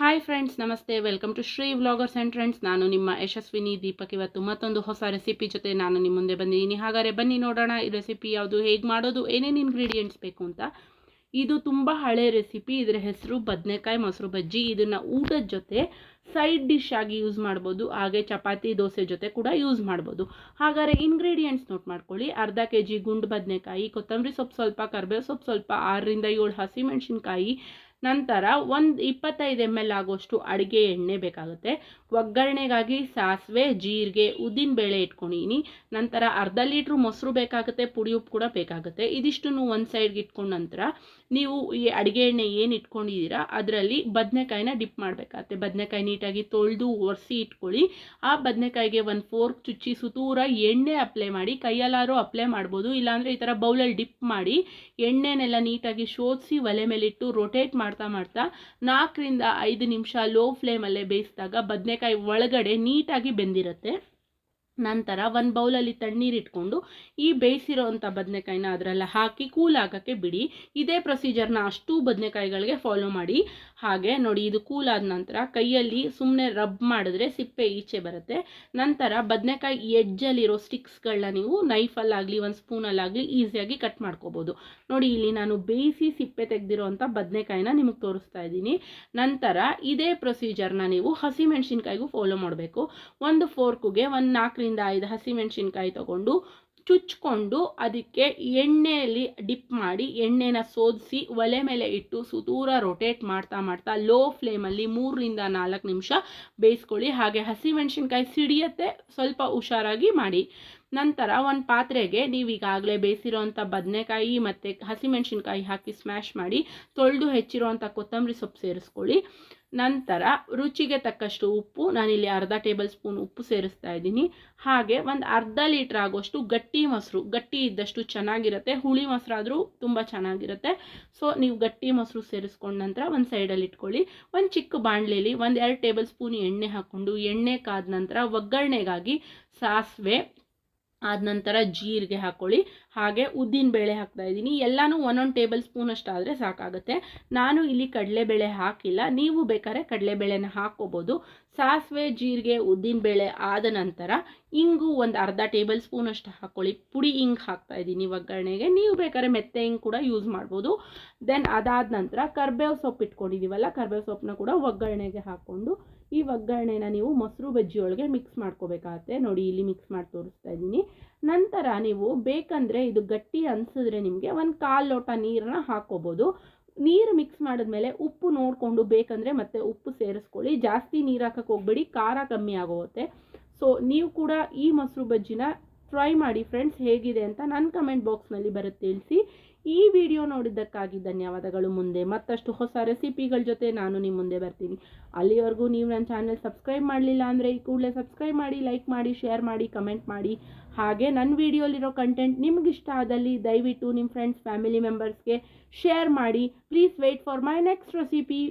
Hi friends ನಮಸ್ತೆ. Welcome to Shri vloggers and friends ನಾನು ನಿಮ್ಮ ಯಶಸ್ವಿನಿ ದೀಪಕ್. ಇವತ್ತು ಮತ್ತೊಂದು ಹೊಸ ರೆಸಿಪಿ ಜೊತೆ ನಾನು ನಿಮ್ಮ ಮುಂದೆ ಬಂದಿದ್ದೀನಿ. ಹಾಗಾದರೆ ಬನ್ನಿ ನೋಡೋಣ ಈ ರೆಸಿಪಿ ಯಾವುದು, ಹೇಗೆ ಮಾಡೋದು, ಏನೇನು ಇಂಗ್ರೀಡಿಯೆಂಟ್ಸ್ ಬೇಕು ಅಂತ. ಇದು ತುಂಬ ಹಳೆ ರೆಸಿಪಿ ಇದರ ಹೆಸರು ಬದನೆಕಾಯಿ ಮೊಸರು ಬಜ್ಜಿ. ಇದನ್ನು ಊಟದ ಜೊತೆ ಸೈಡ್ ಡಿಶ್ ಆಗಿ ಯೂಸ್ ಮಾಡ್ಬೋದು. ಹಾಗೆ ಚಪಾತಿ, ದೋಸೆ ಜೊತೆ ಕೂಡ ಯೂಸ್ ಮಾಡ್ಬೋದು. ಹಾಗಾದರೆ ಇಂಗ್ರೀಡಿಯೆಂಟ್ಸ್ ನೋಟ್ ಮಾಡ್ಕೊಳ್ಳಿ. ಅರ್ಧ ಕೆ ಜಿ ಗುಂಡು ಬದನೆಕಾಯಿ, ಕೊತ್ತಂಬರಿ ಸೊಪ್ಪು ಸ್ವಲ್ಪ, ಕರಿಬೇವು ಸೊಪ್ಪು ಸ್ವಲ್ಪ, ಆರರಿಂದ ಏಳು ಹಸಿಮೆಣಸಿನ್ಕಾಯಿ ನಂತರ ಒಂದು ಇಪ್ಪತ್ತೈದು ಎಂ ಎಲ್ ಆಗೋಷ್ಟು ಅಡುಗೆ ಎಣ್ಣೆ ಬೇಕಾಗುತ್ತೆ. ಒಗ್ಗರಣೆಗಾಗಿ ಸಾಸಿವೆ, ಜೀರಿಗೆ, ಉದ್ದಿನ ಬೇಳೆ ಇಟ್ಕೊಂಡಿನಿ. ನಂತರ ಅರ್ಧ ಲೀಟ್ರ್ ಮೊಸರು ಬೇಕಾಗುತ್ತೆ, ಪುಡಿ ಉಪ್ಪು ಕೂಡ ಬೇಕಾಗುತ್ತೆ. ಇದಿಷ್ಟನ್ನು ಒಂದು ಸೈಡ್ಗೆ ಇಟ್ಕೊಂಡ ನಂತರ ನೀವು ಈ ಅಡುಗೆ ಎಣ್ಣೆ ಏನು ಇಟ್ಕೊಂಡಿದ್ದೀರಾ ಅದರಲ್ಲಿ ಬದನೆಕಾಯಿನ ಡಿಪ್ ಮಾಡಬೇಕಾಗತ್ತೆ. ಬದನೆಕಾಯಿ ನೀಟಾಗಿ ತೊಳೆದು ಒರೆಸಿ ಇಟ್ಕೊಳ್ಳಿ. ಆ ಬದನೆಕಾಯಿಗೆ ಒಂದು ಫೋರ್ಕ್ ಚುಚ್ಚಿ ಸುತೂರ ಎಣ್ಣೆ ಅಪ್ಲೈ ಮಾಡಿ ಕೈಯಲ್ಲಾರು ಅಪ್ಲೈ ಮಾಡ್ಬೋದು. ಇಲ್ಲಾಂದರೆ ಈ ಥರ ಬೌಲಲ್ಲಿ ಡಿಪ್ ಮಾಡಿ, ಎಣ್ಣೆನೆಲ್ಲ ನೀಟಾಗಿ ಶೋಧಿಸಿ ಒಲೆ ಮೇಲಿಟ್ಟು ರೊಟೇಟ್ ಮಾಡ್ತಾ ಮಾಡ್ತಾ ನಾಲ್ಕರಿಂದ ಐದು ನಿಮಿಷ ಲೋ ಫ್ಲೇಮಲ್ಲೇ ಬೇಯಿಸಿದಾಗ ಬದನೆಕಾಯಿ ಒಳಗಡೆ ನೀಟಾಗಿ ಬೆಂದಿರುತ್ತೆ. ನಂತರ ಒಂದು ಬೌಲಲ್ಲಿ ತಣ್ಣೀರು ಇಟ್ಕೊಂಡು ಈ ಬೇಯಿಸಿರೋವಂಥ ಬದನೆಕಾಯಿನ ಅದರಲ್ಲಿ ಹಾಕಿ ಕೂಲ್ ಆಗೋಕ್ಕೆ ಬಿಡಿ. ಇದೇ ಪ್ರೊಸೀಜರ್ನ ಅಷ್ಟು ಬದನೆಕಾಯಿಗಳಿಗೆ ಫಾಲೋ ಮಾಡಿ. ಹಾಗೆ ನೋಡಿ ಇದು ಕೂಲ್ ಆದ ನಂತರ ಕೈಯಲ್ಲಿ ಸುಮ್ಮನೆ ರಬ್ ಮಾಡಿದ್ರೆ ಸಿಪ್ಪೆ ಈಚೆ ಬರುತ್ತೆ. ನಂತರ ಬದನೆಕಾಯಿ ಎಡ್ಜಲ್ಲಿರೋ ಸ್ಟಿಕ್ಸ್ಗಳನ್ನ ನೀವು ನೈಫಲ್ಲಾಗಲಿ ಒಂದು ಸ್ಪೂನಲ್ಲಾಗಲಿ ಈಸಿಯಾಗಿ ಕಟ್ ಮಾಡ್ಕೋಬೋದು. ನೋಡಿ ಇಲ್ಲಿ ನಾನು ಬೇಯಿಸಿ ಸಿಪ್ಪೆ ತೆಗೆದಿರೋವಂಥ ಬದನೆಕಾಯಿನ ನಿಮಗೆ ತೋರಿಸ್ತಾ ಇದ್ದೀನಿ. ನಂತರ ಇದೇ ಪ್ರೊಸೀಜರ್ನ ನೀವು ಹಸಿಮೆಣಸಿನ್ಕಾಯಿಗೂ ಫಾಲೋ ಮಾಡಬೇಕು. ಒಂದು ಫೋರ್ಕುಗೆ ಒಂದು ನಾಲ್ಕರಿಂದ ಐದು ಹಸಿಮೆಣಸಿನ್ಕಾಯಿ ತಗೊಂಡು ಚುಚ್ಕೊಂಡು ಅದಕ್ಕೆ ಎಣ್ಣೆಯಲ್ಲಿ ಡಿಪ್ ಮಾಡಿ ಎಣ್ಣೆನ ಸೋದಿಸಿ ಒಲೆ ಮೇಲೆ ಇಟ್ಟು ಸುದೂರ ರೊಟೇಟ್ ಮಾಡ್ತಾ ಮಾಡ್ತಾ ಲೋ ಫ್ಲೇಮಲ್ಲಿ ಮೂರರಿಂದ ನಾಲ್ಕು ನಿಮಿಷ ಬೇಯಿಸ್ಕೊಳ್ಳಿ. ಹಾಗೆ ಹಸಿಮೆಣಸಿನ್ಕಾಯಿ ಸಿಡಿಯತ್ತೆ, ಸ್ವಲ್ಪ ಹುಷಾರಾಗಿ ಮಾಡಿ. ನಂತರ ಒಂದು ಪಾತ್ರೆಗೆ ನೀವು ಈಗಾಗಲೇ ಬೇಯಿಸಿರೋವಂಥ ಬದನೆಕಾಯಿ ಮತ್ತು ಹಸಿಮೆಣಸಿನ್ಕಾಯಿ ಹಾಕಿ ಸ್ಮ್ಯಾಶ್ ಮಾಡಿ, ತೊಳೆದು ಹೆಚ್ಚಿರೋವಂಥ ಕೊತ್ತಂಬರಿ ಸೊಪ್ಪು ಸೇರಿಸ್ಕೊಳ್ಳಿ. ನಂತರ ರುಚಿಗೆ ತಕ್ಕಷ್ಟು ಉಪ್ಪು, ನಾನಿಲ್ಲಿ ಅರ್ಧ ಟೇಬಲ್ ಸ್ಪೂನ್ ಉಪ್ಪು ಸೇರಿಸ್ತಾ ಇದ್ದೀನಿ. ಹಾಗೆ ಒಂದು ಅರ್ಧ ಲೀಟ್ರ್ ಆಗೋಷ್ಟು ಗಟ್ಟಿ ಮೊಸರು, ಗಟ್ಟಿ ಇದ್ದಷ್ಟು ಚೆನ್ನಾಗಿರುತ್ತೆ, ಹುಳಿ ಮೊಸರಾದರೂ ತುಂಬ ಚೆನ್ನಾಗಿರುತ್ತೆ. ಸೊ ನೀವು ಗಟ್ಟಿ ಮೊಸರು ಸೇರಿಸ್ಕೊಂಡ ನಂತರ ಒಂದು ಸೈಡಲ್ಲಿ ಇಟ್ಕೊಳ್ಳಿ. ಒಂದು ಚಿಕ್ಕ ಬಾಣಲೆಯಲ್ಲಿ ಒಂದು ಎರಡು ಟೇಬಲ್ ಸ್ಪೂನ್ ಎಣ್ಣೆ ಹಾಕ್ಕೊಂಡು, ಎಣ್ಣೆ ಕಾದ ನಂತರ ಒಗ್ಗರಣೆಗಾಗಿ ಸಾಸಿವೆ ಆದ ನಂತರ ಜೀರಿಗೆ ಹಾಕ್ಕೊಳ್ಳಿ ಹಾಗೆ ಉದ್ದಿನಬೇಳೆ ಹಾಕ್ತಾ ಇದ್ದೀನಿ. ಎಲ್ಲನೂ ಒಂದೊಂದು ಟೇಬಲ್ ಸ್ಪೂನ್ ಅಷ್ಟಾದರೆ ಸಾಕಾಗುತ್ತೆ. ನಾನು ಇಲ್ಲಿ ಕಡಲೆಬೇಳೆ ಹಾಕಿಲ್ಲ. ನೀವು ಬೇಕಾದ್ರೆ ಕಡಲೆಬೇಳೆನ ಹಾಕ್ಕೋಬೋದು. ಸಾಸಿವೆ, ಜೀರಿಗೆ ಉದ್ದಿನಬೇಳೆ ಆದ ನಂತರ ಇಂಗು ಒಂದು ಅರ್ಧ ಟೇಬಲ್ ಸ್ಪೂನ್ ಅಷ್ಟು ಹಾಕ್ಕೊಳ್ಳಿ ಪುಡಿ ಇಂಗ್ ಹಾಕ್ತಾ ಇದ್ದೀನಿ ಒಗ್ಗರಣೆಗೆ. ನೀವು ಬೇಕಾದ್ರೆ ಮೆತ್ತೆ ಇಂಗ್ ಕೂಡ ಯೂಸ್ ಮಾಡ್ಬೋದು. ದೆನ್ ಅದಾದ ನಂತರ ಕರ್ಬೇವು ಸೊಪ್ಪು ಇಟ್ಕೊಂಡಿದ್ದೀವಲ್ಲ ಕರ್ಬೇವು ಸೊಪ್ಪನ್ನ ಕೂಡ ಒಗ್ಗರಣೆಗೆ ಹಾಕ್ಕೊಂಡು ಈ ಒಗ್ಗರಣೆನ ನೀವು ಮೊಸರು ಬಜ್ಜಿಯೊಳಗೆ ಮಿಕ್ಸ್ ಮಾಡ್ಕೋಬೇಕಾಗತ್ತೆ. ನೋಡಿ, ಇಲ್ಲಿ ಮಿಕ್ಸ್ ಮಾಡಿ ತೋರಿಸ್ತಾ ಇದ್ದೀನಿ. ನಂತರ ನೀವು ಬೇಕಂದರೆ ಇದು ಗಟ್ಟಿ ಅನಿಸಿದ್ರೆ ನಿಮಗೆ ಒಂದು ಕಾಲು ಲೋಟ ನೀರನ್ನ ಹಾಕ್ಕೋಬೋದು. ನೀರು ಮಿಕ್ಸ್ ಮಾಡಿದ್ಮೇಲೆ ಉಪ್ಪು ನೋಡಿಕೊಂಡು ಬೇಕಂದರೆ ಮತ್ತೆ ಉಪ್ಪು ಸೇರಿಸ್ಕೊಳ್ಳಿ. ಜಾಸ್ತಿ ನೀರು ಹಾಕಕ್ಕೆ ಹೋಗ್ಬೇಡಿ, ಖಾರ ಕಮ್ಮಿ ಆಗೋಗುತ್ತೆ. ಸೊ ನೀವು ಕೂಡ ಈ ಮೊಸರು ಬಜ್ಜಿನ ಟ್ರೈ ಮಾಡಿ ಫ್ರೆಂಡ್ಸ್ ಹೇಗಿದೆ ಅಂತ ನನ್ನ ಕಮೆಂಟ್ ಬಾಕ್ಸ್ನಲ್ಲಿ ಬರುತ್ತೆ ತಿಳಿಸಿ ಈ ವಿಡಿಯೋ ನೋಡಿದ್ದಕ್ಕಾಗಿ ಧನ್ಯವಾದಗಳು ಮುಂದೆ. ಮತ್ತಷ್ಟು ಹೊಸ ರೆಸಿಪಿಗಳ ಜೊತೆ ನಾನು ನಿಮ್ಮ ಮುಂದೆ ಬರ್ತೀನಿ. ಅಲ್ಲಿವರೆಗೂ ನೀವು ನನ್ನ ಚಾನಲ್ ಸಬ್ಸ್ಕ್ರೈಬ್ ಮಾಡಲಿಲ್ಲ ಅಂದರೆ ಈ ಕೂಡಲೇ ಸಬ್ಸ್ಕ್ರೈಬ್ ಮಾಡಿ ಲೈಕ್ ಮಾಡಿ ಶೇರ್ ಮಾಡಿ ಕಮೆಂಟ್ ಮಾಡಿ. ಹಾಗೆ ನನ್ನ ವಿಡಿಯೋಲಿರೋ ಕಂಟೆಂಟ್ ನಿಮ್ಗೆ ಇಷ್ಟ ಆದಲ್ಲಿ ದಯವಿಟ್ಟು ನಿಮ್ಮ ಫ್ರೆಂಡ್ಸ್ ಫ್ಯಾಮಿಲಿ ಮೆಂಬರ್ಸ್ಗೆ ಶೇರ್ ಮಾಡಿ. Please wait for my next recipe